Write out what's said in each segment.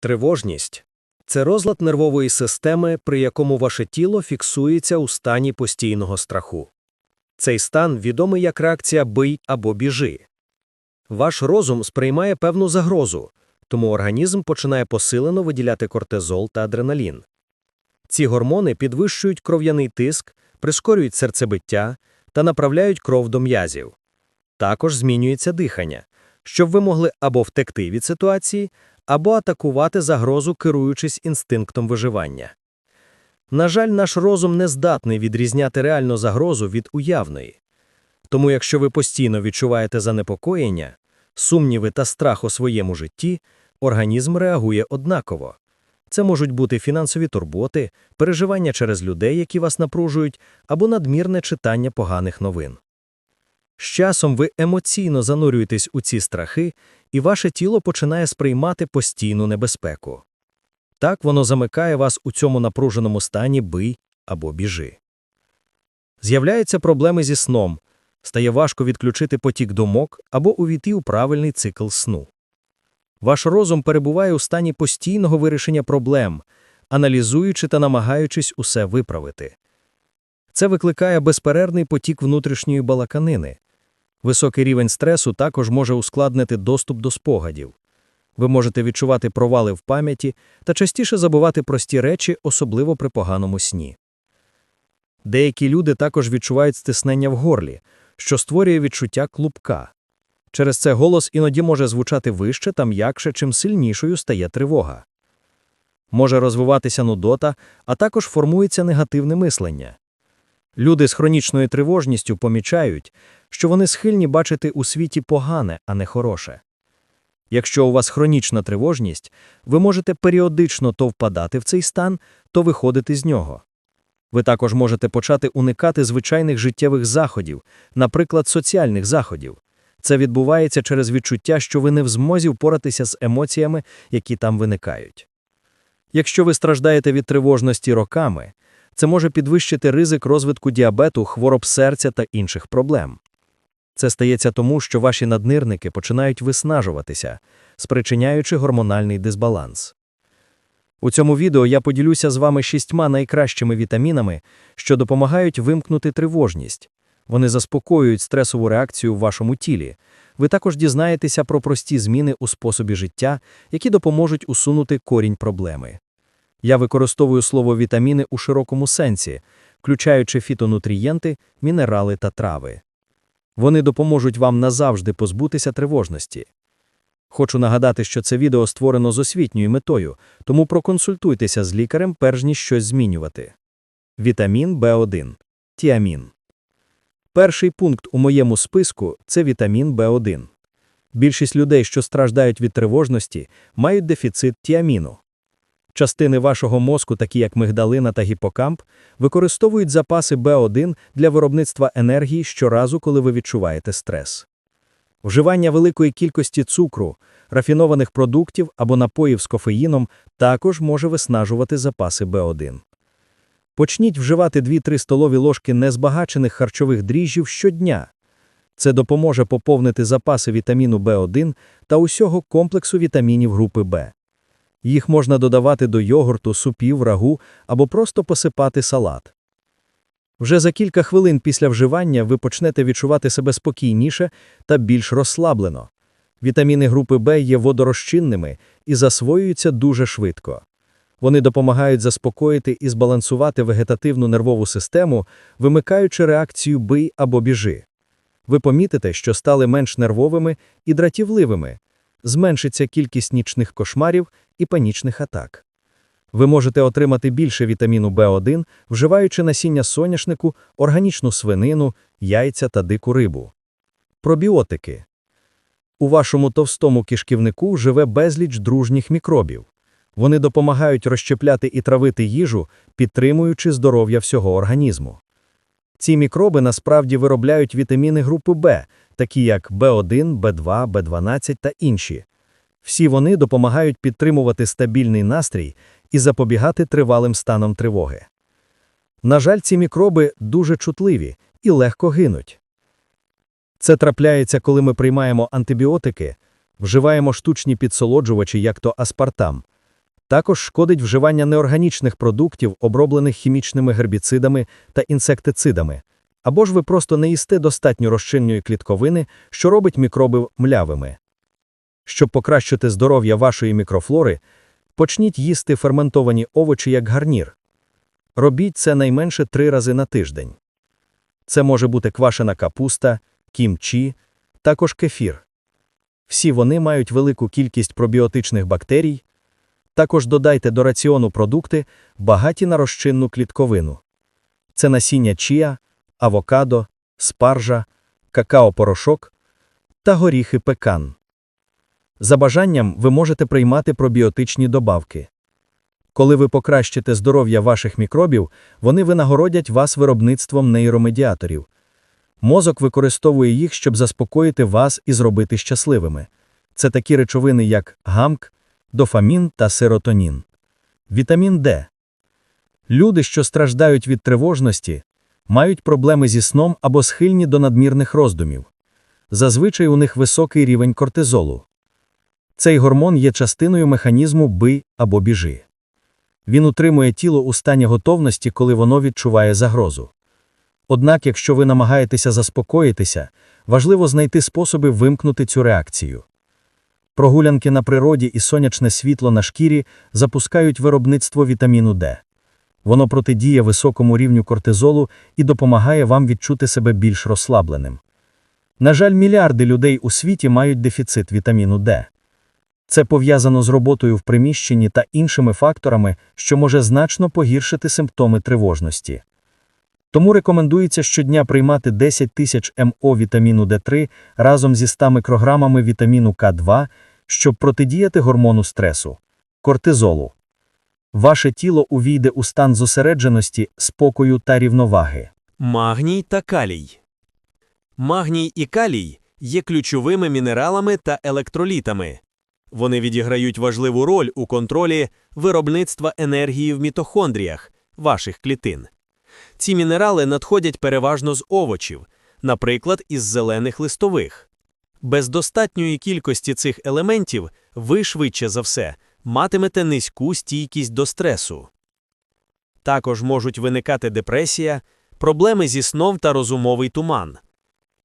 Тривожність це розлад нервової системи, при якому ваше тіло фіксується у стані постійного страху. Цей стан відомий як реакція бий або біжи. Ваш розум сприймає певну загрозу, тому організм починає посилено виділяти кортизол та адреналін. Ці гормони підвищують кров'яний тиск, прискорюють серцебиття та направляють кров до м'язів. Також змінюється дихання, щоб ви могли або втекти від ситуації, або атакувати загрозу, керуючись інстинктом виживання. На жаль, наш розум не здатний відрізняти реальну загрозу від уявної. Тому якщо ви постійно відчуваєте занепокоєння, сумніви та страх у своєму житті, організм реагує однаково. Це можуть бути фінансові турботи, переживання через людей, які вас напружують, або надмірне читання поганих новин. З часом ви емоційно занурюєтесь у ці страхи, і ваше тіло починає сприймати постійну небезпеку. Так воно замикає вас у цьому напруженому стані бий або біжи. З'являються проблеми зі сном, стає важко відключити потік думок або увійти у правильний цикл сну. Ваш розум перебуває у стані постійного вирішення проблем, аналізуючи та намагаючись усе виправити. Це викликає безперервний потік внутрішньої балаканини. Високий рівень стресу також може ускладнити доступ до спогадів. Ви можете відчувати провали в пам'яті та частіше забувати прості речі, особливо при поганому сні. Деякі люди також відчувають стиснення в горлі, що створює відчуття клубка. Через це голос іноді може звучати вище та м'якше, чим сильнішою стає тривога. Може розвиватися нудота, а також формується негативне мислення. Люди з хронічною тривожністю помічають, що вони схильні бачити у світі погане, а не хороше. Якщо у вас хронічна тривожність, ви можете періодично то впадати в цей стан, то виходити з нього. Ви також можете почати уникати звичайних життєвих заходів, наприклад, соціальних заходів. Це відбувається через відчуття, що ви не в змозі впоратися з емоціями, які там виникають. Якщо ви страждаєте від тривожності роками, це може підвищити ризик розвитку діабету, хвороб серця та інших проблем. Це стається тому, що ваші наднирники починають виснажуватися, спричиняючи гормональний дисбаланс. У цьому відео я поділюся з вами шістьма найкращими вітамінами, що допомагають вимкнути тривожність. Вони заспокоюють стресову реакцію в вашому тілі. Ви також дізнаєтеся про прості зміни у способі життя, які допоможуть усунути корінь проблеми. Я використовую слово вітаміни у широкому сенсі, включаючи фітонутрієнти, мінерали та трави. Вони допоможуть вам назавжди позбутися тривожності. Хочу нагадати, що це відео створено з освітньою метою, тому проконсультуйтеся з лікарем, перш ніж щось змінювати. Вітамін В1. Тіамін. Перший пункт у моєму списку це вітамін В1. Більшість людей, що страждають від тривожності, мають дефіцит тіаміну. Частини вашого мозку, такі як мигдалина та гіпокамп, використовують запаси В1 для виробництва енергії щоразу, коли ви відчуваєте стрес. Вживання великої кількості цукру, рафінованих продуктів або напоїв з кофеїном також може виснажувати запаси В1. Почніть вживати 2-3 столові ложки незбагачених харчових дріжджів щодня. Це допоможе поповнити запаси вітаміну В1 та усього комплексу вітамінів групи Б. Їх можна додавати до йогурту, супів, рагу або просто посипати салат. Вже за кілька хвилин після вживання ви почнете відчувати себе спокійніше та більш розслаблено. Вітаміни групи Б є водорозчинними і засвоюються дуже швидко. Вони допомагають заспокоїти і збалансувати вегетативну нервову систему, вимикаючи реакцію бий або біжи. Ви помітите, що стали менш нервовими і дратівливими, зменшиться кількість нічних кошмарів і панічних атак. Ви можете отримати більше вітаміну В1, вживаючи насіння соняшнику, органічну свинину, яйця та дику рибу. Пробіотики. У вашому товстому кишківнику живе безліч дружніх мікробів. Вони допомагають розщепляти і травити їжу, підтримуючи здоров'я всього організму. Ці мікроби насправді виробляють вітаміни групи Б, такі як В1, В2, В12 та інші. Всі вони допомагають підтримувати стабільний настрій і запобігати тривалим станам тривоги. На жаль, ці мікроби дуже чутливі і легко гинуть. Це трапляється, коли ми приймаємо антибіотики, вживаємо штучні підсолоджувачі, як то аспартам, Також шкодить вживання неорганічних продуктів, оброблених хімічними гербіцидами та інсектицидами. Або ж ви просто не їсте достатньо розчинної клітковини, що робить мікроби млявими. Щоб покращити здоров'я вашої мікрофлори, почніть їсти ферментовані овочі як гарнір. Робіть це найменше три рази на тиждень. Це може бути квашена капуста, кімчі, також кефір. Всі вони мають велику кількість пробіотичних бактерій. Також додайте до раціону продукти, багаті на розчинну клітковину. Це насіння чія, авокадо, спаржа, какао-порошок та горіхи пекан. За бажанням ви можете приймати пробіотичні добавки. Коли ви покращите здоров'я ваших мікробів, вони винагородять вас виробництвом нейромедіаторів. Мозок використовує їх, щоб заспокоїти вас і зробити щасливими. Це такі речовини, як гамк, дофамін та серотонін. Вітамін Д. Люди, що страждають від тривожності, мають проблеми зі сном або схильні до надмірних роздумів. Зазвичай у них високий рівень кортизолу. Цей гормон є частиною механізму бий або біжи. Він утримує тіло у стані готовності, коли воно відчуває загрозу. Однак, якщо ви намагаєтеся заспокоїтися, важливо знайти способи вимкнути цю реакцію. Прогулянки на природі і сонячне світло на шкірі запускають виробництво вітаміну Д. Воно протидіє високому рівню кортизолу і допомагає вам відчути себе більш розслабленим. На жаль, мільярди людей у світі мають дефіцит вітаміну Д. Це пов'язано з роботою в приміщенні та іншими факторами, що може значно погіршити симптоми тривожності. Тому рекомендується щодня приймати 10 тисяч МО вітаміну Д3 разом зі 100 мікрограмами вітаміну К2, щоб протидіяти гормону стресу кортизолу. Ваше тіло увійде у стан зосередженості, спокою та рівноваги. Магній та калій. Магній і калій є ключовими мінералами та електролітами. Вони відіграють важливу роль у контролі виробництва енергії в мітохондріях ваших клітин. Ці мінерали надходять переважно з овочів, наприклад, із зелених листових. Без достатньої кількості цих елементів ви швидше за все матимете низьку стійкість до стресу. Також можуть виникати депресія, проблеми зі сном та розумовий туман.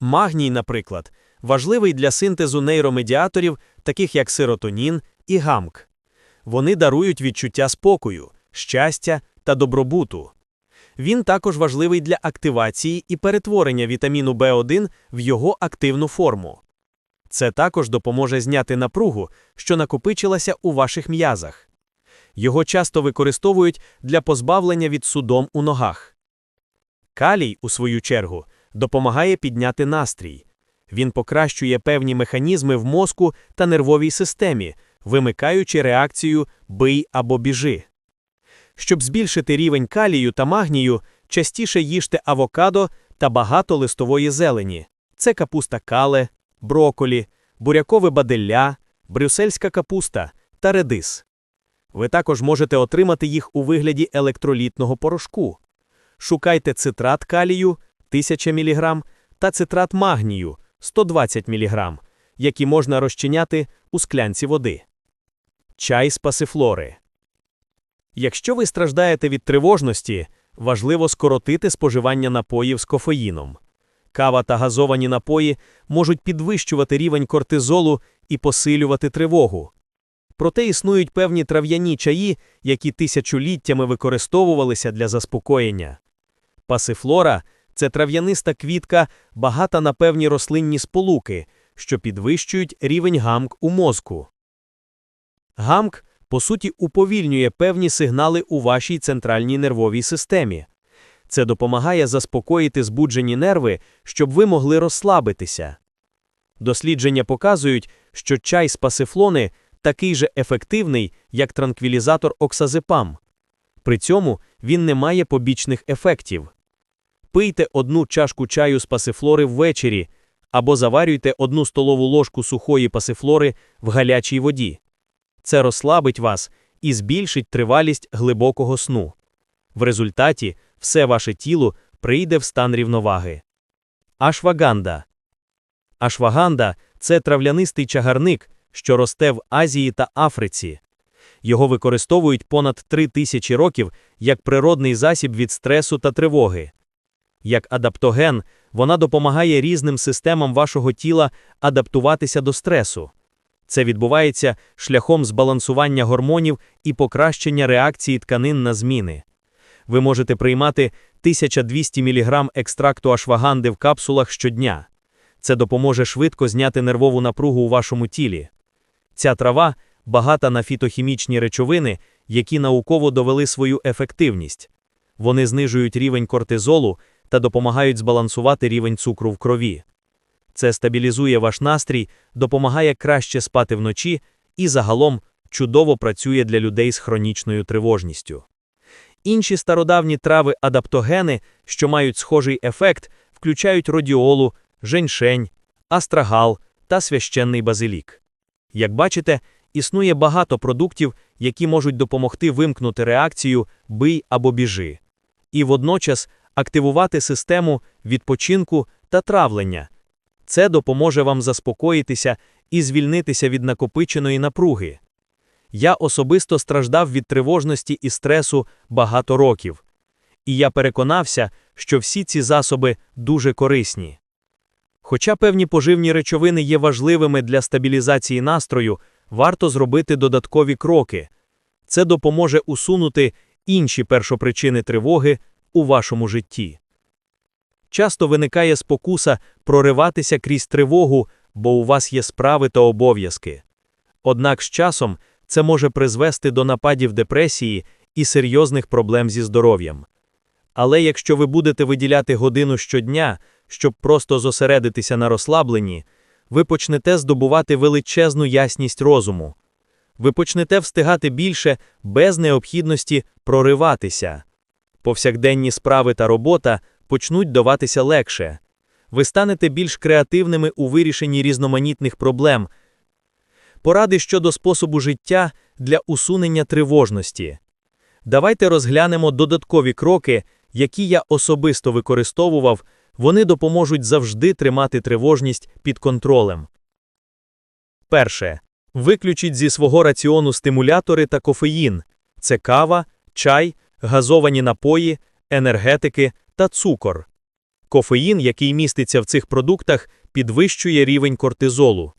Магній, наприклад, важливий для синтезу нейромедіаторів, таких як серотонін і гамк. Вони дарують відчуття спокою, щастя та добробуту. Він також важливий для активації і перетворення вітаміну В1 в його активну форму. Це також допоможе зняти напругу, що накопичилася у ваших м'язах. Його часто використовують для позбавлення від судом у ногах. Калій, у свою чергу, допомагає підняти настрій. Він покращує певні механізми в мозку та нервовій системі, вимикаючи реакцію бий або біжи. Щоб збільшити рівень калію та магнію, частіше їжте авокадо та багато листової зелені. Це капуста кале, броколі, бурякове баделля, брюссельська капуста та редис. Ви також можете отримати їх у вигляді електролітного порошку. Шукайте цитрат калію 1000 мг та цитрат магнію 120 мг, які можна розчиняти у склянці води. Чай з пасифлори. Якщо ви страждаєте від тривожності, важливо скоротити споживання напоїв з кофеїном. Кава та газовані напої можуть підвищувати рівень кортизолу і посилювати тривогу. Проте існують певні трав'яні чаї, які тисячоліттями використовувалися для заспокоєння. Пасифлора це трав'яниста квітка, багата на певні рослинні сполуки, що підвищують рівень гамк у мозку. Гамк, по суті, уповільнює певні сигнали у вашій центральній нервовій системі. Це допомагає заспокоїти збуджені нерви, щоб ви могли розслабитися. Дослідження показують, що чай з пасифлони такий же ефективний, як транквілізатор оксазепам. При цьому він не має побічних ефектів. Пийте одну чашку чаю з пасифлори ввечері або заварюйте одну столову ложку сухої пасифлори в гарячій воді. Це розслабить вас і збільшить тривалість глибокого сну. В результаті все ваше тіло прийде в стан рівноваги. Ашваганда. Ашваганда це травлянистий чагарник, що росте в Азії та Африці. Його використовують понад три тисячі років як природний засіб від стресу та тривоги. Як адаптоген, вона допомагає різним системам вашого тіла адаптуватися до стресу. Це відбувається шляхом збалансування гормонів і покращення реакції тканин на зміни. Ви можете приймати 1200 мг екстракту ашваганди в капсулах щодня. Це допоможе швидко зняти нервову напругу у вашому тілі. Ця трава багата на фітохімічні речовини, які науково довели свою ефективність. Вони знижують рівень кортизолу та допомагають збалансувати рівень цукру в крові. Це стабілізує ваш настрій, допомагає краще спати вночі і загалом чудово працює для людей з хронічною тривожністю. Інші стародавні трави адаптогени, що мають схожий ефект, включають родіолу, женьшень, астрагал та священний базилік. Як бачите, існує багато продуктів, які можуть допомогти вимкнути реакцію бий або біжи, і водночас активувати систему відпочинку та травлення. Це допоможе вам заспокоїтися і звільнитися від накопиченої напруги. Я особисто страждав від тривожності і стресу багато років, і я переконався, що всі ці засоби дуже корисні. Хоча певні поживні речовини є важливими для стабілізації настрою, варто зробити додаткові кроки. Це допоможе усунути інші першопричини тривоги у вашому житті. Часто виникає спокуса прориватися крізь тривогу, бо у вас є справи та обов'язки. Однак з часом це може призвести до нападів депресії і серйозних проблем зі здоров'ям. Але якщо ви будете виділяти годину щодня, щоб просто зосередитися на розслабленні, ви почнете здобувати величезну ясність розуму. Ви почнете встигати більше без необхідності прориватися. Повсякденні справи та робота почнуть даватися легше. Ви станете більш креативними у вирішенні різноманітних проблем. Поради щодо способу життя для усунення тривожності. Давайте розглянемо додаткові кроки, які я особисто використовував, вони допоможуть завжди тримати тривожність під контролем. Перше. Виключіть зі свого раціону стимулятори та кофеїн це кава, чай, газовані напої, енергетики та цукор. Кофеїн, який міститься в цих продуктах, підвищує рівень кортизолу.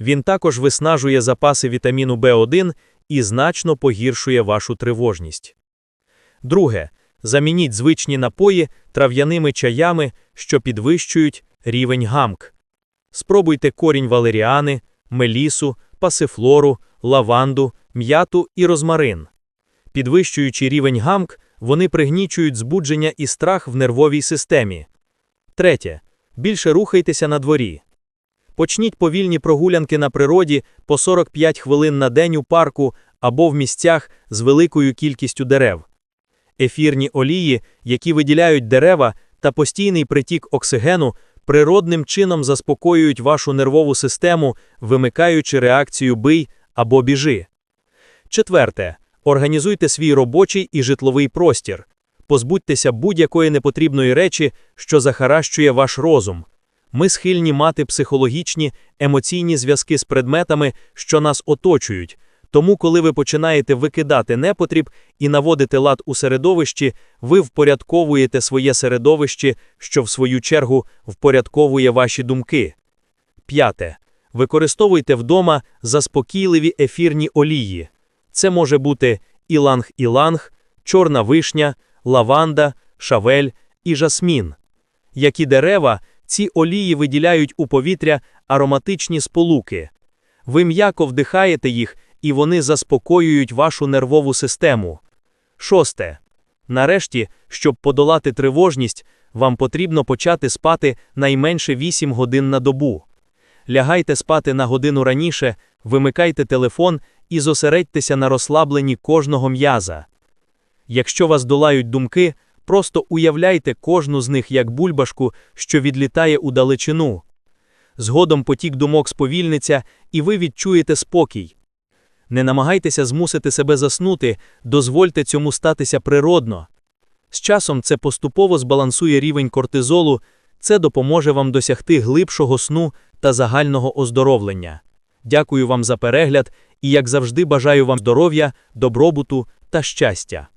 Він також виснажує запаси вітаміну В1 і значно погіршує вашу тривожність. Друге. Замініть звичні напої трав'яними чаями, що підвищують рівень гамк. Спробуйте корінь валеріани, мелісу, пасифлору, лаванду, м'яту і розмарин. Підвищуючи рівень гамк, вони пригнічують збудження і страх в нервовій системі. Третє. Більше рухайтеся на дворі. Почніть повільні прогулянки на природі по 45 хвилин на день у парку або в місцях з великою кількістю дерев. Ефірні олії, які виділяють дерева та постійний притік оксигену, природним чином заспокоюють вашу нервову систему, вимикаючи реакцію бий або біжи. Четверте. Організуйте свій робочий і житловий простір. Позбудьтеся будь-якої непотрібної речі, що захаращує ваш розум. Ми схильні мати психологічні, емоційні зв'язки з предметами, що нас оточують. Тому, коли ви починаєте викидати непотріб і наводити лад у середовищі, ви впорядковуєте своє середовище, що в свою чергу впорядковує ваші думки. П'яте. Використовуйте вдома заспокійливі ефірні олії. Це може бути іланг-іланг, чорна вишня, лаванда, шавель і жасмін. Як і дерева, ці олії виділяють у повітря ароматичні сполуки. Ви м'яко вдихаєте їх, і вони заспокоюють вашу нервову систему. Шосте. Нарешті, щоб подолати тривожність, вам потрібно почати спати найменше 8 годин на добу. Лягайте спати на годину раніше, вимикайте телефон і зосередьтеся на розслабленні кожного м'яза. Якщо вас долають думки, просто уявляйте кожну з них як бульбашку, що відлітає у далечину. Згодом потік думок сповільниться, і ви відчуєте спокій. Не намагайтеся змусити себе заснути, дозвольте цьому статися природно. З часом це поступово збалансує рівень кортизолу, це допоможе вам досягти глибшого сну та загального оздоровлення. Дякую вам за перегляд і, як завжди, бажаю вам здоров'я, добробуту та щастя.